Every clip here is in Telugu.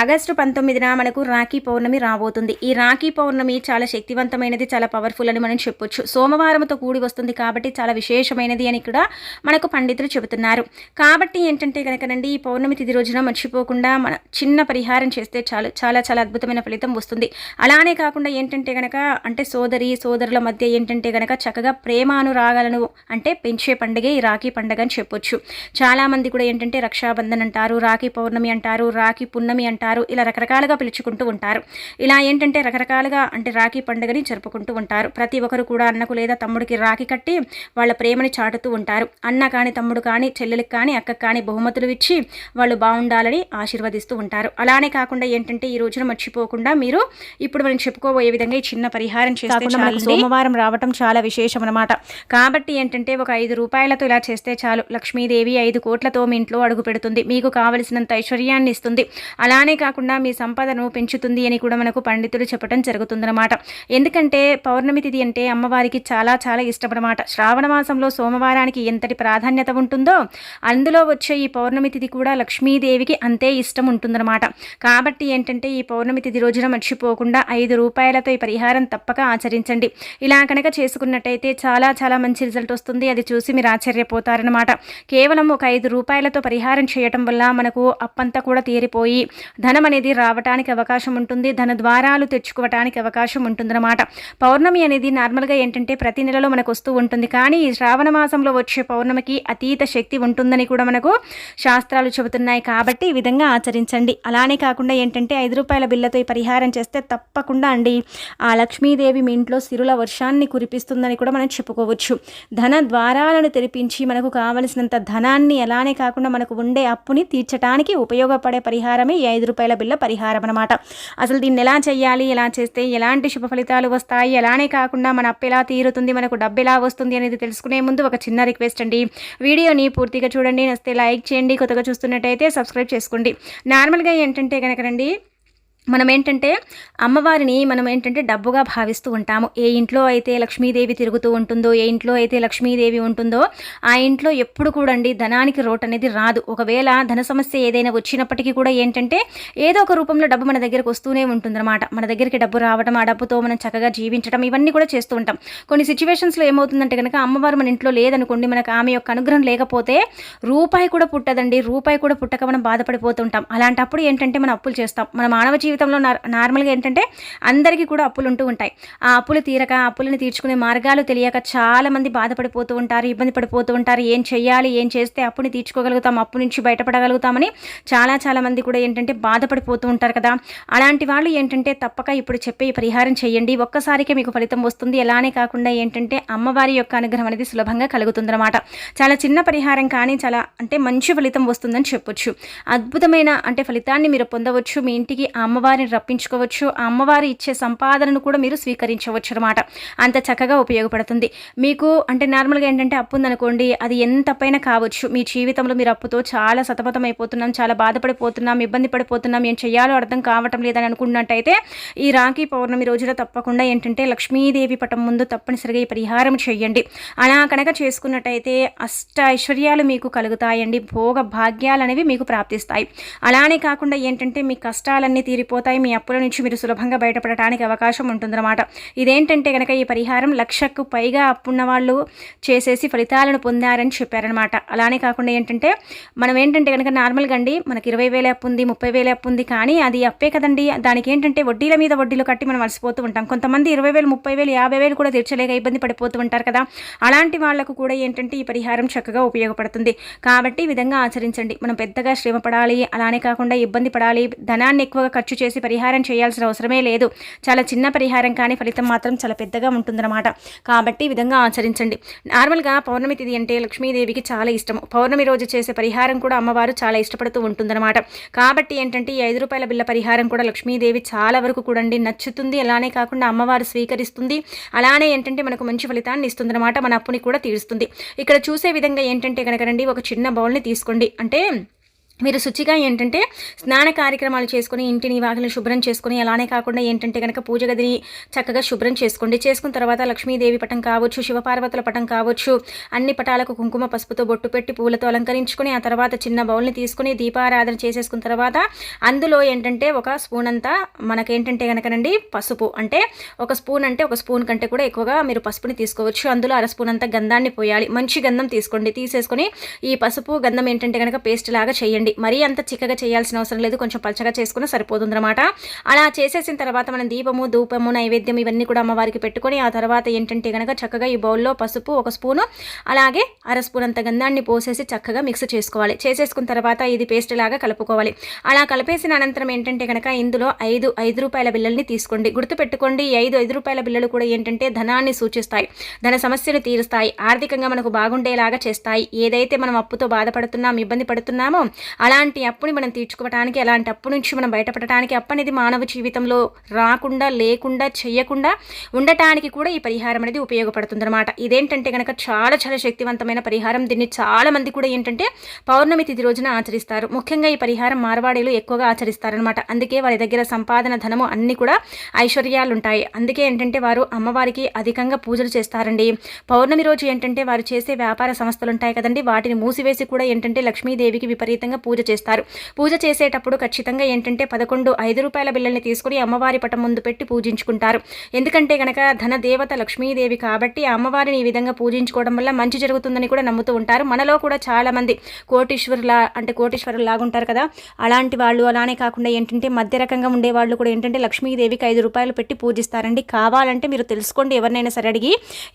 ఆగస్టు పంతొమ్మిదిన మనకు రాఖీ పౌర్ణమి రాబోతుంది. ఈ రాఖీ పౌర్ణమి చాలా శక్తివంతమైనది చాలా పవర్ఫుల్ అని మనం చెప్పొచ్చు. సోమవారంతో కూడి వస్తుంది కాబట్టి చాలా విశేషమైనది అని కూడా మనకు పండితులు చెబుతున్నారు. కాబట్టి ఏంటంటే కనుకనండి ఈ పౌర్ణమి తిది రోజున మర్చిపోకుండా మన చిన్న పరిహారం చేస్తే చాలు చాలా చాలా అద్భుతమైన ఫలితం వస్తుంది. అలానే కాకుండా ఏంటంటే కనుక అంటే సోదరి సోదరుల మధ్య ఏంటంటే కనుక చక్కగా ప్రేమానురాగాలను అంటే పెంచే పండుగే ఈ రాఖీ పండుగ అని చెప్పొచ్చు. చాలామంది కూడా ఏంటంటే రక్షాబంధన్ అంటారు రాఖీ పౌర్ణమి అంటారు రాఖీ పున్నమి అంటారు. ఇలా రకరకాలుగా పిలుచుకుంటూ ఉంటారు. ఇలా ఏంటంటే రకరకాలుగా అంటే రాఖీ పండుగని జరుపుకుంటూ ఉంటారు. ప్రతి ఒక్కరు కూడా అన్నకు లేదా తమ్ముడికి రాఖీ కట్టి వాళ్ళ ప్రేమని చాటుతూ ఉంటారు. అన్న కానీ తమ్ముడు కానీ చెల్లెలికి కానీ అక్కకి కానీ బహుమతులు ఇచ్చి వాళ్ళు బాగుండాలని ఆశీర్వదిస్తూ ఉంటారు. అలానే కాకుండా ఏంటంటే ఈ రోజున మర్చిపోకుండా మీరు ఇప్పుడు మనం చెప్పుకోబోయే విధంగా ఈ చిన్న పరిహారం చేస్తే సోమవారం రావటం చాలా విశేషం అనమాట కాబట్టి ఏంటంటే ఒక ఐదు రూపాయలతో ఇలా చేస్తే చాలు. లక్ష్మీదేవి ఐదు కోట్లతో మీ ఇంట్లో అడుగు పెడుతుంది. మీకు కావలసినంత ఐశ్వర్యాన్ని ఇస్తుంది. అలానే కాకుండా మీ సంపదను పెంచుతుంది అని కూడా మనకు పండితులు చెప్పడం జరుగుతుందన్నమాట. ఎందుకంటే పౌర్ణమి తిథి అంటే అమ్మవారికి చాలా చాలా ఇష్టం అనమాట శ్రావణ మాసంలో సోమవారానికి ఎంతటి ప్రాధాన్యత ఉంటుందో అందులో వచ్చే ఈ పౌర్ణమి తిథి కూడా లక్ష్మీదేవికి అంతే ఇష్టం ఉంటుందన్నమాట. కాబట్టి ఏంటంటే ఈ పౌర్ణమి తిథి రోజున మర్చిపోకుండా ఐదు రూపాయలతో ఈ పరిహారం తప్పక ఆచరించండి. ఇలా కనుక చేసుకున్నట్టయితే చాలా చాలా మంచి రిజల్ట్ వస్తుంది. అది చూసి మీరు ఆశ్చర్యపోతారనమాట కేవలం ఒక ఐదు రూపాయలతో పరిహారం చేయటం వల్ల మనకు అప్పంతా కూడా తీరిపోయి ధనం అనేది రావటానికి అవకాశం ఉంటుంది ధన ద్వారాలు తెచ్చుకోవటానికి అవకాశం ఉంటుందన్నమాట. పౌర్ణమి అనేది నార్మల్గా ఏంటంటే ప్రతి నెలలో మనకు వస్తూ ఉంటుంది. కానీ ఈ శ్రావణ మాసంలో వచ్చే పౌర్ణమికి అతీత శక్తి ఉంటుందని కూడా మనకు శాస్త్రాలు చెబుతున్నాయి. కాబట్టి ఈ విధంగా ఆచరించండి. అలానే కాకుండా ఏంటంటే ఐదు రూపాయల బిల్లతో ఈ పరిహారం చేస్తే తప్పకుండా అండి. ఆ లక్ష్మీదేవి మీ ఇంట్లో సిరుల వర్షాన్ని కురిపిస్తుందని కూడా మనం చెప్పుకోవచ్చు. ధన ద్వారాలను తెరిపించి మనకు కావలసినంత ధనాన్ని అలానే కాకుండా మనకు ఉండే అప్పుని తీర్చడానికి ఉపయోగపడే పరిహారమే ఈ ఐదు రూపాయల బిల్ల పరిహారం అనమాట అసలు దీన్ని ఎలా చేయాలి ఎలా చేస్తే ఎలాంటి శుభ ఫలితాలు వస్తాయి? అలానే కాకుండా మన అప్పు ఎలా తీరుతుంది? మనకు డబ్బు ఎలా వస్తుంది అనేది తెలుసుకునే ముందు ఒక చిన్న రిక్వెస్ట్ అండి. వీడియోని పూర్తిగా చూడండి. నస్తే లైక్ చేయండి. కొత్తగా చూస్తున్నట్టయితే సబ్స్క్రైబ్ చేసుకోండి. నార్మల్గా ఏంటంటే కనుకనండి మనం ఏంటంటే అమ్మవారిని మనం ఏంటంటే డబ్బుగా భావిస్తూ ఉంటాము. ఏ ఇంట్లో అయితే లక్ష్మీదేవి తిరుగుతూ ఉంటుందో ఏ ఇంట్లో అయితే లక్ష్మీదేవి ఉంటుందో ఆ ఇంట్లో ఎప్పుడు కూడండి ధనానికి రోట్ అనేది రాదు. ఒకవేళ ధన సమస్య ఏదైనా వచ్చినప్పటికీ కూడా ఏంటంటే ఏదో ఒక రూపంలో డబ్బు మన దగ్గరకు వస్తూనే ఉంటుందన్నమాట. మన దగ్గరికి డబ్బు రావడం ఆ డబ్బుతో మనం చక్కగా జీవించడం ఇవన్నీ కూడా చేస్తూ ఉంటాం. కొన్ని సిచ్యువేషన్స్లో ఏమవుతుందంటే కనుక అమ్మవారు మన ఇంట్లో లేదనుకోండి మనకు ఆమె యొక్క అనుగ్రహం లేకపోతే రూపాయి కూడా పుట్టదండి. రూపాయి కూడా పుట్టక మనం బాధపడిపోతుంటాం అలాంటప్పుడు ఏంటంటే మనం అప్పులు చేస్తాం. మన మానవ జీవితంలో నార్మల్గా ఏంటంటే అందరికీ కూడా అప్పులు ఉంటూ ఉంటాయి. ఆ అప్పులు తీరక అప్పులను తీర్చుకునే మార్గాలు తెలియక చాలామంది బాధపడిపోతూ ఉంటారు ఇబ్బంది పడిపోతూ ఉంటారు. ఏం చేయాలి ఏం చేస్తే అప్పుని తీర్చుకోగలుగుతాం అప్పు నుంచి బయటపడగలుగుతామని చాలా చాలా మంది కూడా ఏంటంటే బాధపడిపోతూ ఉంటారు కదా. అలాంటి వాళ్ళు ఏంటంటే తప్పక ఇప్పుడు చెప్పే ఈ పరిహారం చేయండి. ఒక్కసారికే మీకు ఫలితం వస్తుంది. ఎలానే కాకుండా ఏంటంటే అమ్మవారి యొక్క అనుగ్రహం అనేది సులభంగా కలుగుతుందన్నమాట. చాలా చిన్న పరిహారం కానీ చాలా అంటే మంచి ఫలితం వస్తుందని చెప్పొచ్చు. అద్భుతమైన అంటే ఫలితాన్ని మీరు పొందవచ్చు. మీ ఇంటికి అమ్మ అమ్మవారిని రప్పించుకోవచ్చు. ఆ అమ్మవారి ఇచ్చే సంపాదనను కూడా మీరు స్వీకరించవచ్చు అనమాట అంత చక్కగా ఉపయోగపడుతుంది. మీకు అంటే నార్మల్గా ఏంటంటే అప్పు ఉందనుకోండి అది ఎంత పైన కావచ్చు. మీ జీవితంలో మీరు అప్పుతో చాలా సతమతం అయిపోతున్నాం చాలా బాధపడిపోతున్నాం ఇబ్బంది పడిపోతున్నాం ఏం చేయాలో అర్థం కావటం లేదని అనుకున్నట్టయితే ఈ రాఖీ పౌర్ణమి రోజున తప్పకుండా ఏంటంటే లక్ష్మీదేవి పటం ముందు తప్పనిసరిగా ఈ పరిహారం చేయండి. అలా కనుక చేసుకున్నట్టయితే అష్ట ఐశ్వర్యాలు మీకు కలుగుతాయండి. భోగ భాగ్యాలు అనేవి మీకు ప్రాప్తిస్తాయి. అలానే కాకుండా ఏంటంటే మీ కష్టాలన్నీ తీరిపోతాయి మీ అప్పుల నుంచి మీరు సులభంగా బయటపడటానికి అవకాశం ఉంటుందన్నమాట. ఇదేంటంటే కనుక ఈ పరిహారం లక్షకు పైగా అప్పున్న వాళ్ళు చేసేసి ఫలితాలను పొందారని చెప్పారనమాట అలానే కాకుండా ఏంటంటే మనం ఏంటంటే కనుక నార్మల్గా అండి మనకి ఇరవై వేల అప్పు ఉంది ముప్పై వేల అప్పు ఉంది కానీ అది అప్పే కదండి. దానికి ఏంటంటే వడ్డీల మీద వడ్డీలు కట్టి మనం అలసిపోతూ ఉంటాం. కొంతమంది ఇరవై వేలు ముప్పై వేలు యాభై వేలు కూడా తీర్చలేక ఇబ్బంది పడిపోతూ ఉంటారు కదా. అలాంటి వాళ్ళకు కూడా ఏంటంటే ఈ పరిహారం చక్కగా ఉపయోగపడుతుంది. కాబట్టి ఈ విధంగా ఆచరించండి. మనం పెద్దగా శ్రమ పడాలి అలానే కాకుండా ఇబ్బంది పడాలి. ధనాన్ని ఎక్కువగా ఖర్చు చేసి పరిహారం చేయాల్సిన అవసరమే లేదు. చాలా చిన్న పరిహారం కానీ ఫలితం మాత్రం చాలా పెద్దగా ఉంటుందన్నమాట. కాబట్టి ఈ విధంగా ఆచరించండి. నార్మల్గా పౌర్ణమి తిథి అంటే లక్ష్మీదేవికి చాలా ఇష్టం. పౌర్ణమి రోజు చేసే పరిహారం కూడా అమ్మవారు చాలా ఇష్టపడుతూ ఉంటుందన్నమాట. కాబట్టి ఏంటంటే ఈ ఐదు రూపాయల బిల్ల పరిహారం కూడా లక్ష్మీదేవి చాలా వరకు కూడండి నచ్చుతుంది. అలానే కాకుండా అమ్మవారు స్వీకరిస్తుంది. అలానే ఏంటంటే మనకు మంచి ఫలితాన్ని ఇస్తుందన్నమాట. మన అప్పుని కూడా తీరుస్తుంది. ఇక్కడ చూసే విధంగా ఏంటంటే కనుక రండి ఒక చిన్న బౌల్ని తీసుకోండి. అంటే మీరు శుచిగా ఏంటంటే స్నాన కార్యక్రమాలు చేసుకుని ఇంటిని వాకిని శుభ్రం చేసుకుని అలానే కాకుండా ఏంటంటే కనుక పూజ గదిని చక్కగా శుభ్రం చేసుకోండి. చేసుకున్న తర్వాత లక్ష్మీదేవి పటం కావచ్చు శివపార్వతుల పటం కావచ్చు అన్ని పటాలకు కుంకుమ పసుపుతో బొట్టు పెట్టి పూలతో అలంకరించుకొని ఆ తర్వాత చిన్న బౌల్ని తీసుకుని దీపారాధన చేసేసుకున్న తర్వాత అందులో ఏంటంటే ఒక స్పూన్ అంతా మనకేంటంటే కనుకనండి పసుపు. అంటే ఒక స్పూన్ అంటే ఒక స్పూన్ కంటే కూడా ఎక్కువగా మీరు పసుపుని తీసుకోవచ్చు. అందులో అర స్పూన్ అంతా గంధాన్ని పోయాలి. మంచి గంధం తీసుకోండి. తీసేసుకొని ఈ పసుపు గంధం ఏంటంటే కనుక పేస్ట్ లాగా చేయండి. చేయండి. మరీ అంత చిక్కగా చేయాల్సిన అవసరం లేదు. కొంచెం పలచగా చేసుకుని సరిపోతుందనమాట అలా చేసేసిన తర్వాత మనం దీపము ధూపము నైవేద్యం ఇవన్నీ కూడా అమ్మవారికి పెట్టుకొని ఆ తర్వాత ఏంటంటే కనుక చక్కగా ఈ బౌల్లో పసుపు ఒక స్పూను అలాగే అర స్పూన్ అంత గంధాన్ని పోసేసి చక్కగా మిక్స్ చేసుకోవాలి. చేసేసుకున్న తర్వాత ఇది పేస్ట్ లాగా కలుపుకోవాలి. అలా కలిపేసిన అనంతరం ఏంటంటే కనుక ఇందులో ఐదు ఐదు రూపాయల బిల్లల్ని తీసుకోండి. గుర్తుపెట్టుకోండి ఈ ఐదు ఐదు రూపాయల బిల్లలు కూడా ఏంటంటే ధనాన్ని సూచిస్తాయి. ధన సమస్యను తీరుస్తాయి. ఆర్థికంగా మనకు బాగుండేలాగా చేస్తాయి. ఏదైతే మనం అప్పుతో బాధపడుతున్నాం ఇబ్బంది పడుతున్నామో అలాంటి అప్పుని మనం తీర్చుకోవడానికి అలాంటి అప్పు నుంచి మనం బయటపడటానికి అప్పు అనేది మానవ జీవితంలో రాకుండా లేకుండా చేయకుండా ఉండటానికి కూడా ఈ పరిహారం అనేది ఉపయోగపడుతుంది అనమాట ఇదేంటంటే కనుక చాలా చాలా శక్తివంతమైన పరిహారం. దీన్ని చాలా మంది కూడా ఏంటంటే పౌర్ణమి తిథి రోజున ఆచరిస్తారు. ముఖ్యంగా ఈ పరిహారం మార్వాడీలు ఎక్కువగా ఆచరిస్తారనమాట అందుకే వారి దగ్గర సంపాదన ధనము అన్ని కూడా ఐశ్వర్యాలు ఉంటాయి అందుకే ఏంటంటే వారు అమ్మవారికి అధికంగా పూజలు చేస్తారండి. పౌర్ణమి రోజు ఏంటంటే వారు చేసే వ్యాపార సంస్థలు ఉంటాయి కదండి. వాటిని మూసివేసి కూడా ఏంటంటే లక్ష్మీదేవికి విపరీతంగా పూజ చేస్తారు. పూజ చేసేటప్పుడు ఖచ్చితంగా ఏంటంటే పదకొండు ఐదు రూపాయల బిల్లల్ని తీసుకుని అమ్మవారి పటం ముందు పెట్టి పూజించుకుంటారు. ఎందుకంటే కనుక ధన దేవత లక్ష్మీదేవి కాబట్టి అమ్మవారిని ఈ విధంగా పూజించుకోవడం వల్ల మంచి జరుగుతుందని కూడా నమ్ముతూ ఉంటారు. మనలో కూడా చాలామంది కోటీశ్వరులా అంటే కోటీశ్వరులు లాగుంటారు కదా. అలాంటి వాళ్ళు అలానే కాకుండా ఏంటంటే మధ్య రకంగా ఉండే వాళ్ళు కూడా ఏంటంటే లక్ష్మీదేవికి ఐదు రూపాయలు పెట్టి పూజిస్తారండి. కావాలంటే మీరు తెలుసుకోండి ఎవరినైనా సరే అడిగి.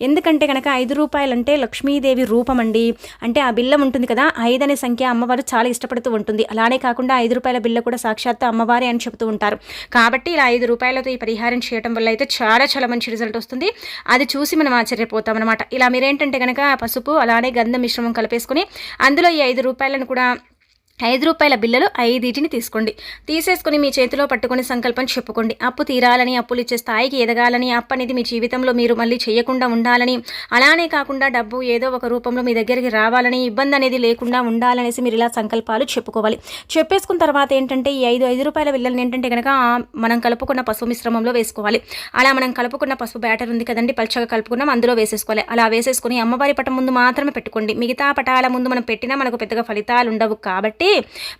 ఎందుకంటే కనుక ఐదు రూపాయలు అంటే లక్ష్మీదేవి రూపం అండి అంటే ఆ బిల్లం ఉంటుంది కదా ఐదు అనే సంఖ్య అమ్మవారు చాలా ఇష్టపడుతూ ఉంటుంది. అలానే కాకుండా ఐదు రూపాయల బిల్ల కూడా సాక్షాత్తు అమ్మవారి అని చెబుతూ ఉంటారు. కాబట్టి ఇలా ఐదు రూపాయలతో ఈ పరిహారం చేయడం వల్ల అయితే చాలా చాలా మంచి రిజల్ట్ వస్తుంది. అది చూసి మనం ఆశ్చర్యపోతాం అనమాట ఇలా మీరేంటంటే కనుక పసుపు అలానే గంధం మిశ్రమం కలిపేసుకుని అందులో ఈ ఐదు రూపాయలను కూడా ఐదు రూపాయల బిల్లలు ఐదిటిని తీసుకోండి. తీసేసుకుని మీ చేతిలో పట్టుకుని సంకల్పం చెప్పుకోండి. అప్పు తీరాలని అప్పులు ఇచ్చే స్థాయికి ఎదగాలని అప్పు అనేది మీ జీవితంలో మీరు మళ్ళీ చేయకుండా ఉండాలని అలానే కాకుండా డబ్బు ఏదో ఒక రూపంలో మీ దగ్గరికి రావాలని ఇబ్బంది అనేది లేకుండా ఉండాలనేసి మీరు ఇలా సంకల్పాలు చెప్పుకోవాలి. చెప్పేసుకున్న తర్వాత ఏంటంటే ఈ ఐదు ఐదు రూపాయల బిల్లలు ఏంటంటే కనుక మనం కలుపుకున్న పసుపు మిశ్రమంలో వేసుకోవాలి. అలా మనం కలుపుకున్న పసుపు బ్యాటర్ ఉంది కదండి పలుచగా కలుపుకున్నాం అందులో వేసేసుకోవాలి. అలా వేసేసుకుని అమ్మవారి పటం ముందు మాత్రమే పెట్టుకోండి. మిగతా పటాల ముందు మనం పెట్టినా మనకు పెద్దగా ఫలితాలు ఉండవు కాబట్టి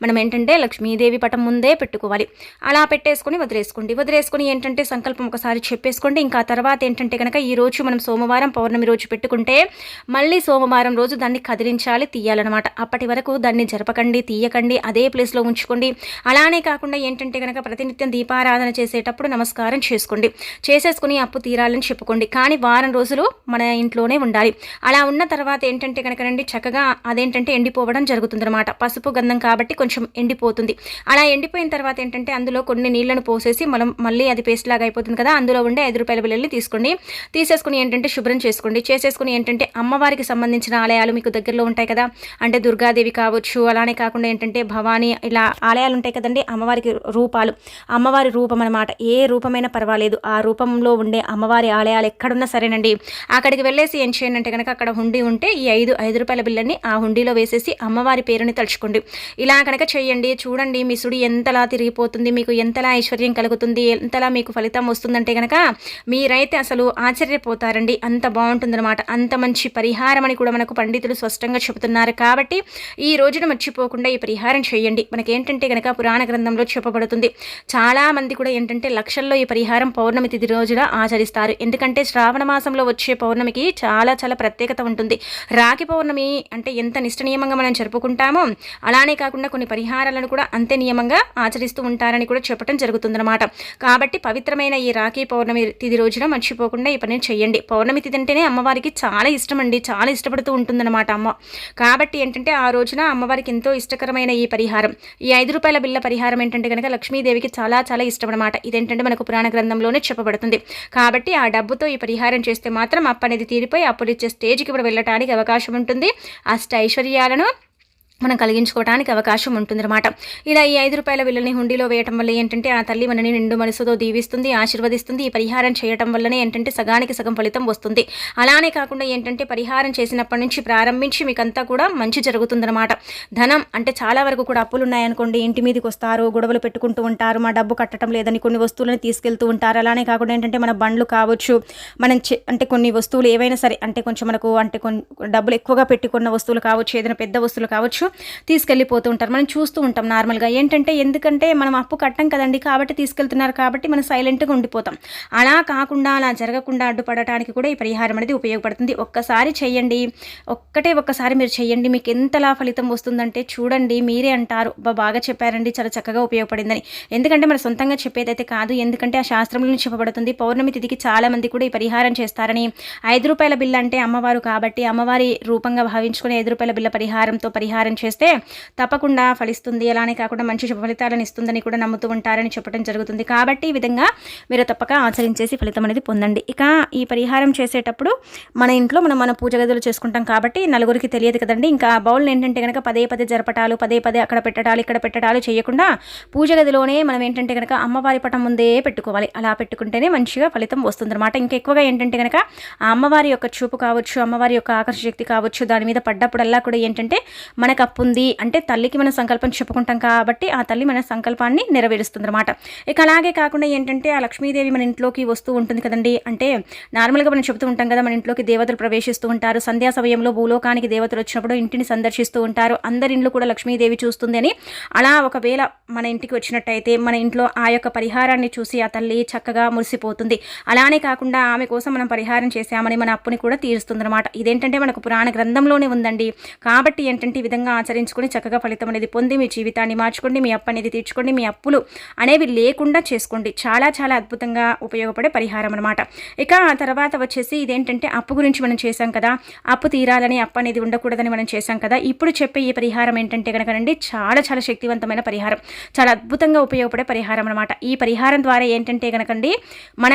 మనం ఏంటంటే లక్ష్మీదేవి పటం ముందే పెట్టుకోవాలి. అలా పెట్టేసుకొని వదిలేసుకోండి. వదిలేసుకొని ఏంటంటే సంకల్పం ఒకసారి చెప్పేసుకోండి. ఇంకా తర్వాత ఏంటంటే కనుక ఈ రోజు మనం సోమవారం పౌర్ణమి రోజు పెట్టుకుంటే మళ్ళీ సోమవారం రోజు దాన్ని కదిలించాలి తీయాలన్నమాట. అప్పటి వరకు దాన్ని జరపకండి తీయకండి అదే ప్లేస్లో ఉంచుకోండి. అలానే కాకుండా ఏంటంటే కనుక ప్రతినిత్యం దీపారాధన చేసేటప్పుడు నమస్కారం చేసుకోండి. చేసేసుకుని అప్పు తీరాలని చెప్పుకోండి. కానీ వారం రోజులు మన ఇంట్లోనే ఉండాలి. అలా ఉన్న తర్వాత ఏంటంటే కనుక చక్కగా అదేంటంటే ఎండిపోవడం జరుగుతుందన్నమాట. పసుపు గంధం కాబట్టి కొంచెం ఎండిపోతుంది. అలా ఎండిపోయిన తర్వాత ఏంటంటే అందులో కొన్ని నీళ్ళను పోసేసి మనం మళ్ళీ అది పేస్ట్ లాగా అయిపోతుంది కదా అందులో ఉండే ఐదు రూపాయల బిల్లల్ని తీసుకోండి. తీసేసుకుని ఏంటంటే శుభ్రం చేసుకోండి. చేసేసుకుని ఏంటంటే అమ్మవారికి సంబంధించిన ఆలయాలు మీకు దగ్గరలో ఉంటాయి కదా అంటే దుర్గాదేవి కావచ్చు అలానే కాకుండా ఏంటంటే భవానీ ఇలా ఆలయాలు ఉంటాయి కదండి అమ్మవారికి రూపాలు. అమ్మవారి రూపం అనమాట ఏ రూపమైనా పర్వాలేదు. ఆ రూపంలో ఉండే అమ్మవారి ఆలయాలు ఎక్కడున్నా సరేనండి. అక్కడికి వెళ్ళేసి ఏం చేయండి అంటే కనుక అక్కడ హుండీ ఉంటే ఈ ఐదు ఐదు రూపాయల బిల్లని ఆ హుండీలో వేసేసి అమ్మవారి పేరుని తలుచుకోండి. ఇలా కనుక చేయండి చూడండి మీ సుడి ఎంతలా తిరిగిపోతుంది మీకు ఎంతలా ఐశ్వర్యం కలుగుతుంది ఎంతలా మీకు ఫలితం వస్తుందంటే కనుక మీరైతే అసలు ఆశ్చర్యపోతారండి. అంత బాగుంటుందన్నమాట. అంత మంచి పరిహారం అని కూడా మనకు పండితులు స్పష్టంగా చెబుతున్నారు. కాబట్టి ఈ రోజున మర్చిపోకుండా ఈ పరిహారం చేయండి. మనకేంటంటే కనుక పురాణ గ్రంథంలో చెప్పబడుతుంది. చాలామంది కూడా ఏంటంటే లక్షల్లో ఈ పరిహారం పౌర్ణమి తిథి రోజున ఆచరిస్తారు. ఎందుకంటే శ్రావణ మాసంలో వచ్చే పౌర్ణమికి చాలా చాలా ప్రత్యేకత ఉంటుంది. రాఖీ పౌర్ణమి అంటే ఎంత నిష్ట నియమంగా మనం జరుపుకుంటామో అలానే కాకుండా కొన్ని పరిహారాలను కూడా అంతే నియమంగా ఆచరిస్తూ ఉంటారని కూడా చెప్పడం జరుగుతుందన్నమాట. కాబట్టి పవిత్రమైన ఈ రాఖీ పౌర్ణమి తిథి రోజున మర్చిపోకుండా ఈ పనిని చేయండి. పౌర్ణమి తిథి అంటేనే అమ్మవారికి చాలా ఇష్టం అండి చాలా ఇష్టపడుతూ ఉంటుందన్నమాట అమ్మ. కాబట్టి ఏంటంటే ఆ రోజున అమ్మవారికి ఎంతో ఇష్టకరమైన ఈ పరిహారం. ఈ ఐదు రూపాయల బిల్ల పరిహారం ఏంటంటే కనుక లక్ష్మీదేవికి చాలా చాలా ఇష్టం అనమాట ఇదేంటంటే మనకు పురాణ గ్రంథంలోనే చెప్పబడుతుంది. కాబట్టి ఆ డబ్బుతో ఈ పరిహారం చేస్తే మాత్రం అప్పనేది తీరిపోయి అప్పులు ఇచ్చే స్టేజ్కి ఇప్పుడు వెళ్ళటానికి అవకాశం ఉంటుంది. అష్ట ఐశ్వర్యాలను మనం కలిగించుకోవడానికి అవకాశం ఉంటుందన్నమాట. ఇలా ఈ ఐదు రూపాయల బిల్లుని హుండీలో వేయటం వల్ల ఏంటంటే ఆ తల్లి మనని నిండు మనసుతో దీవిస్తుంది ఆశీర్వదిస్తుంది. ఈ పరిహారం చేయటం వల్లనే ఏంటంటే సగానికి సగం ఫలితం వస్తుంది. అలానే కాకుండా ఏంటంటే పరిహారం చేసినప్పటి నుంచి ప్రారంభించి మీకంతా కూడా మంచి జరుగుతుందన్నమాట. ధనం అంటే చాలా వరకు కూడా అప్పులు ఉన్నాయనుకోండి. ఇంటి మీదకి వస్తారు గొడవలు పెట్టుకుంటూ ఉంటారు మా డబ్బు కట్టడం లేదని కొన్ని వస్తువులను తీసుకెళ్తూ ఉంటారు. అలానే కాకుండా ఏంటంటే మన బండ్లు కావచ్చు మనం అంటే కొన్ని వస్తువులు ఏవైనా సరే అంటే కొంచెం మనకు అంటే కొన్ని డబ్బులు ఎక్కువగా పెట్టుకున్న వస్తువులు కావచ్చు ఏదైనా పెద్ద వస్తువులు కావచ్చు తీసుకెళ్ళిపోతూ ఉంటారు మనం చూస్తూ ఉంటాం నార్మల్గా. ఏంటంటే ఎందుకంటే మనం అప్పు కట్టం కదండి కాబట్టి తీసుకెళ్తున్నారు కాబట్టి మనం సైలెంట్గా ఉండిపోతాం. అలా కాకుండా అలా జరగకుండా అడ్డుపడటానికి కూడా ఈ పరిహారం అనేది ఉపయోగపడుతుంది. ఒక్కసారి చేయండి ఒక్కటే ఒక్కసారి మీరు చేయండి మీకు ఎంతలా ఫలితం వస్తుందంటే చూడండి. మీరే అంటారు. బాగా చెప్పారండి. చాలా చక్కగా ఉపయోగపడిందని. ఎందుకంటే మన సొంతంగా చెప్పేదైతే కాదు. ఎందుకంటే ఆ శాస్త్రంలో చెప్పబడుతుంది. పౌర్ణమి తిథికి చాలామంది కూడా ఈ పరిహారం చేస్తారని. ఐదు రూపాయల బిల్లు అంటే అమ్మవారు కాబట్టి అమ్మవారి రూపంగా భావించుకుని ఐదు రూపాయల బిల్ల పరిహారంతో పరిహారం చేస్తే తప్పకుండా ఫలిస్తుంది. అలానే కాకుండా మంచి ఫలితాలను ఇస్తుందని కూడా నమ్ముతూ ఉంటారని చెప్పడం జరుగుతుంది. కాబట్టి ఈ విధంగా మీరు తప్పక ఆచరించేసి ఫలితం అనేది పొందండి. ఇక ఈ పరిహారం చేసేటప్పుడు మన ఇంట్లో మనం మన పూజ గదులు చేసుకుంటాం కాబట్టి నలుగురికి తెలియదు కదండి. ఇంకా బౌల్ ఏంటంటే కనుక పదే పదే జరపటాలు పదే పదే అక్కడ పెట్టడాలు ఇక్కడ పెట్టడాలు చేయకుండా పూజ గదిలోనే మనం ఏంటంటే కనుక అమ్మవారి పటం ముందే పెట్టుకోవాలి. అలా పెట్టుకుంటేనే మంచిగా ఫలితం వస్తుంది అనమాట ఇంకెక్కువగా ఏంటంటే కనుక ఆ అమ్మవారి యొక్క చూపు కావచ్చు అమ్మవారి యొక్క ఆకర్షశక్తి కావచ్చు దాని మీద పడ్డప్పుడల్లా కూడా ఏంటంటే మనకు తప్పు ఉంది అంటే తల్లికి మన సంకల్పం చెప్పుకుంటాం కాబట్టి ఆ తల్లి మన సంకల్పాన్ని నెరవేరుస్తుంది అనమాట ఇక అలాగే కాకుండా ఏంటంటే ఆ లక్ష్మీదేవి మన ఇంట్లోకి వస్తూ ఉంటుంది కదండి. అంటే నార్మల్గా మనం చెబుతూ ఉంటాం కదా మన ఇంట్లోకి దేవతలు ప్రవేశిస్తూ ఉంటారు. సంధ్యా సమయంలో భూలోకానికి దేవతలు వచ్చినప్పుడు ఇంటిని సందర్శిస్తూ ఉంటారు. అందరి ఇంట్లో కూడా లక్ష్మీదేవి చూస్తుంది అని. అలా ఒకవేళ మన ఇంటికి వచ్చినట్టయితే మన ఇంట్లో ఆ యొక్క పరిహారాన్ని చూసి ఆ తల్లి చక్కగా మురిసిపోతుంది. అలానే కాకుండా ఆమె కోసం మనం పరిహారం చేశామని మన అప్పుని కూడా తీరుస్తుంది అనమాట ఇదేంటంటే మనకు పురాణ గ్రంథంలోనే ఉందండి. కాబట్టి ఏంటంటే ఈ విధంగా ఆచరించుకుని చక్కగా ఫలితం అనేది పొంది మీ జీవితాన్ని మార్చుకోండి మీ అప్పు అనేది తీర్చుకోండి మీ అప్పులు అనేవి లేకుండా చేసుకోండి. చాలా చాలా అద్భుతంగా ఉపయోగపడే పరిహారం అనమాట ఇక ఆ తర్వాత వచ్చేసి ఇదేంటంటే అప్పు గురించి మనం చేశాం కదా. అప్పు తీరాలని అప్పు అనేది ఉండకూడదని మనం చేశాం కదా. ఇప్పుడు చెప్పే ఈ పరిహారం ఏంటంటే కనుకనండి చాలా చాలా శక్తివంతమైన పరిహారం. చాలా అద్భుతంగా ఉపయోగపడే పరిహారం అనమాట ఈ పరిహారం ద్వారా ఏంటంటే కనుకండి మన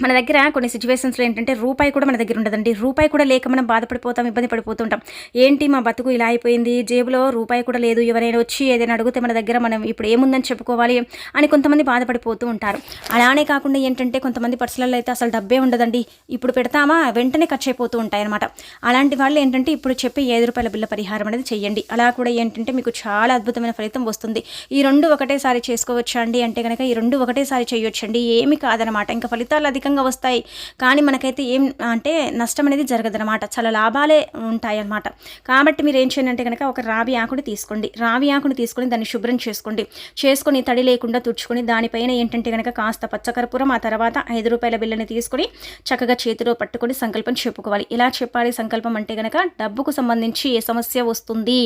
మన దగ్గర కొన్ని సిచ్యువేషన్స్లో ఏంటంటే రూపాయి కూడా మన దగ్గర ఉండదండి. రూపాయి కూడా లేక మనం బాధపడిపోతాం ఇబ్బంది పడిపోతుంటాం. ఏంటి మా బతుకు ఇలా అయిపోయింది? జేబులో రూపాయి కూడా లేదు. ఎవరైనా వచ్చి ఏదైనా అడిగితే మన దగ్గర మనం ఇప్పుడు ఏముందని చెప్పుకోవాలి అని కొంతమంది బాధపడిపోతూ ఉంటారు. అలానే కాకుండా ఏంటంటే కొంతమంది పర్సులలో అయితే అసలు డబ్బే ఉండదండి. ఇప్పుడు పెడతామా? వెంటనే ఖర్చు అయిపోతూ ఉంటాయి అనమాట అలాంటి వాళ్ళు ఏంటంటే ఇప్పుడు చెప్పి ఐదు రూపాయల బిల్ల పరిహారం అనేది చేయండి. అలా కూడా ఏంటంటే మీకు చాలా అద్భుతమైన ఫలితం వస్తుంది. ఈ రెండు ఒకటేసారి చేసుకోవచ్చా అండి? అంటే కనుక ఈ రెండు ఒకటేసారి చేయొచ్చండి. ఏమి కాదనమాట ఇంకా ఫలితాలు అది అధికంగా వస్తాయి. కానీ మనకైతే ఏం అంటే నష్టం అనేది జరగదనమాట చాలా లాభాలే ఉంటాయి అన్నమాట కాబట్టి మీరు ఏం చేయండి అంటే కనుక ఒక రావి ఆకుని తీసుకోండి. రావి ఆకుని తీసుకొని దాన్ని శుభ్రం చేసుకోండి. చేసుకొని తడి లేకుండా తుడుచుకొని దానిపైన ఏంటంటే కనుక కాస్త పచ్చకర్పూరం ఆ తర్వాత ఐదు రూపాయల బిల్లని తీసుకొని చక్కగా చేతిలో పట్టుకొని సంకల్పం చెప్పుకోవాలి. ఇలా చెప్పాలి సంకల్పం అంటే కనుక డబ్బుకు సంబంధించి ఏ సమస్య వస్తుంది?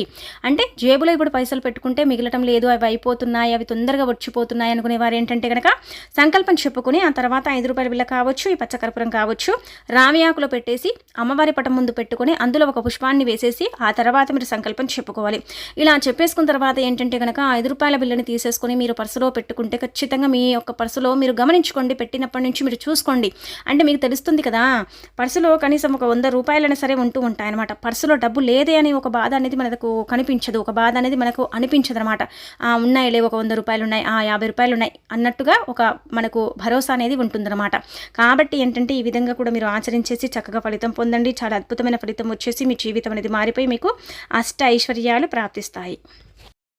అంటే జేబులో ఇప్పుడు పైసలు పెట్టుకుంటే మిగలటం లేదు. అవి అయిపోతున్నాయి అవి తొందరగా వచ్చిపోతున్నాయి అనుకునే వారు ఏంటంటే కనుక సంకల్పం చెప్పుకొని ఆ తర్వాత ఐదు రూపాయల బిల్ల కావచ్చు ఈ పచ్చకర్పూరం కావచ్చు రావి ఆకులో పెట్టేసి అమ్మవారి పటం ముందు పెట్టుకొని అందులో ఒక పుష్పాన్ని వేసేసి ఆ తర్వాత మీరు సంకల్పం చెప్పుకోవాలి. ఇలా చెప్పేసుకున్న తర్వాత ఏంటంటే కనుక ఐదు రూపాయల బిల్లుని తీసేసుకొని మీరు పర్సులో పెట్టుకుంటే ఖచ్చితంగా మీ యొక్క పర్సులో మీరు గమనించుకోండి పెట్టినప్పటి నుంచి మీరు చూసుకోండి. అంటే మీకు తెలుస్తుంది కదా పర్సులో కనీసం ఒక వంద రూపాయలైనా సరే ఉంటూ ఉంటాయన్నమాట. పర్సులో డబ్బు లేదే అని ఒక బాధ అనేది మనకు కనిపించదు ఒక బాధ అనేది మనకు అనిపించదు అనమాట లేవు ఒక వంద రూపాయలు ఉన్నాయి ఆ యాభై రూపాయలు ఉన్నాయి అన్నట్టుగా ఒక మనకు భరోసా అనేది ఉంటుందన్నమాట. కాబట్టి ఏంటంటే ఈ విధంగా కూడా మీరు ఆచరించేసి చక్కగా ఫలితం పొందండి. చాలా అద్భుతమైన ఫలితం వచ్చేసి మీ జీవితం అనేది మారిపోయి మీకు అష్ట ఐశ్వర్యాలు ప్రాప్తిస్తాయి.